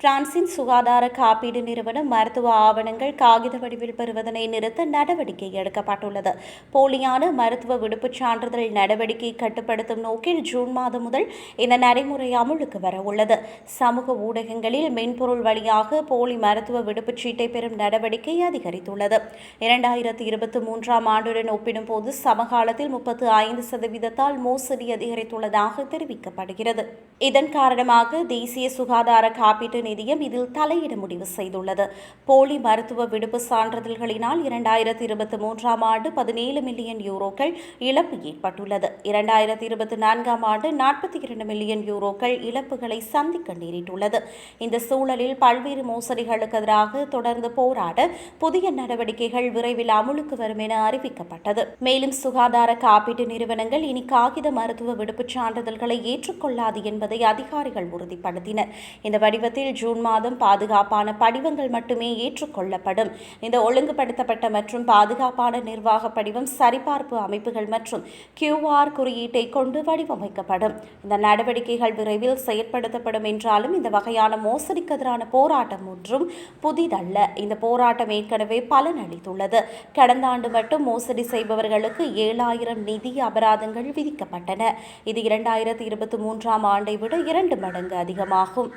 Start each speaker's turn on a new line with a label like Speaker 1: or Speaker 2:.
Speaker 1: பிரான்சின் சுகாதார காப்பீடு நிறுவனம் மருத்துவ ஆவணங்கள் காகித வடிவில் பெறுவதனை நிறுத்த நடவடிக்கை எடுக்கப்பட்டுள்ளது. போலியான மருத்துவ விடுப்புச் சான்றிதழ் நடவடிக்கை கட்டுப்படுத்தும் நோக்கில் ஜூன் மாதம் முதல் இந்த நடைமுறை அமுலுக்கு வர உள்ளது சமூக ஊடகங்களில் மென்பொருள் வழியாக போலி மருத்துவ விடுப்புச் சீட்டை பெறும் நடவடிக்கை அதிகரித்துள்ளது. இரண்டாயிரத்தி இருபத்தி மூன்றாம் ஆண்டுடன் ஒப்பிடும்போது சமகாலத்தில் முப்பத்து ஐந்து சதவீதத்தால் மோசடி அதிகரித்துள்ளதாக தெரிவிக்கப்படுகிறது. இதன் காரணமாக தேசிய சுகாதார காப்பீட்டு நிதியம் இதில் தலையிட முடிவு செய்துள்ளது. போலி மருத்துவ விடுப்பு சான்றிதழ்களினால் இரண்டாயிரத்தி இருபத்தி மூன்றாம் ஆண்டு பதினேழு மில்லியன் யூரோக்கள் இழப்பு ஏற்பட்டுள்ளது. இரண்டாயிரத்தி இருபத்தி நான்காம் ஆண்டு நாற்பத்தி இரண்டு மில்லியன் யூரோக்கள் இழப்புகளை சந்திக்க நேரிட்டுள்ளது. இந்த சூழலில் பல்வேறு மோசடிகளுக்கு எதிராக தொடர்ந்து போராட புதிய நடவடிக்கைகள் விரைவில் அமுலுக்கு வரும் என அறிவிக்கப்பட்டது. மேலும் சுகாதார காப்பீட்டு நிறுவனங்கள் இனி காகித மருத்துவ விடுப்புச் சான்றிதழ்களை ஏற்றுக்கொள்ளாது என்பதை அதிகாரிகள் உறுதிப்படுத்தினர். இந்த வடிவத்தில் ஜூன் மாதம் பாதுகாப்பான படிவங்கள் மட்டுமே ஏற்றுக்கொள்ளப்படும். இந்த ஒழுங்குபடுத்தப்பட்ட மற்றும் பாதுகாப்பான நிர்வாக படிவம் சரிபார்ப்பு அமைப்புகள் மற்றும் கியூஆர் குறியீட்டை கொண்டு வடிவமைக்கப்படும். இந்த நடவடிக்கைகள் விரைவில் செயற்படுத்தப்படும் என்றாலும் இந்த வகையான மோசடிக்கு எதிரான போராட்டம் ஒன்றும் புதிதல்ல. இந்த போராட்டம் ஏற்கனவே பலனளித்துள்ளது. கடந்த ஆண்டு மட்டும் மோசடி செய்பவர்களுக்கு ஏழாயிரம் நிதி அபராதங்கள் விதிக்கப்பட்டன. இது இரண்டாயிரத்தி இருபத்தி மூன்றாம் ஆண்டை விட இரண்டு மடங்கு அதிகமாகும்.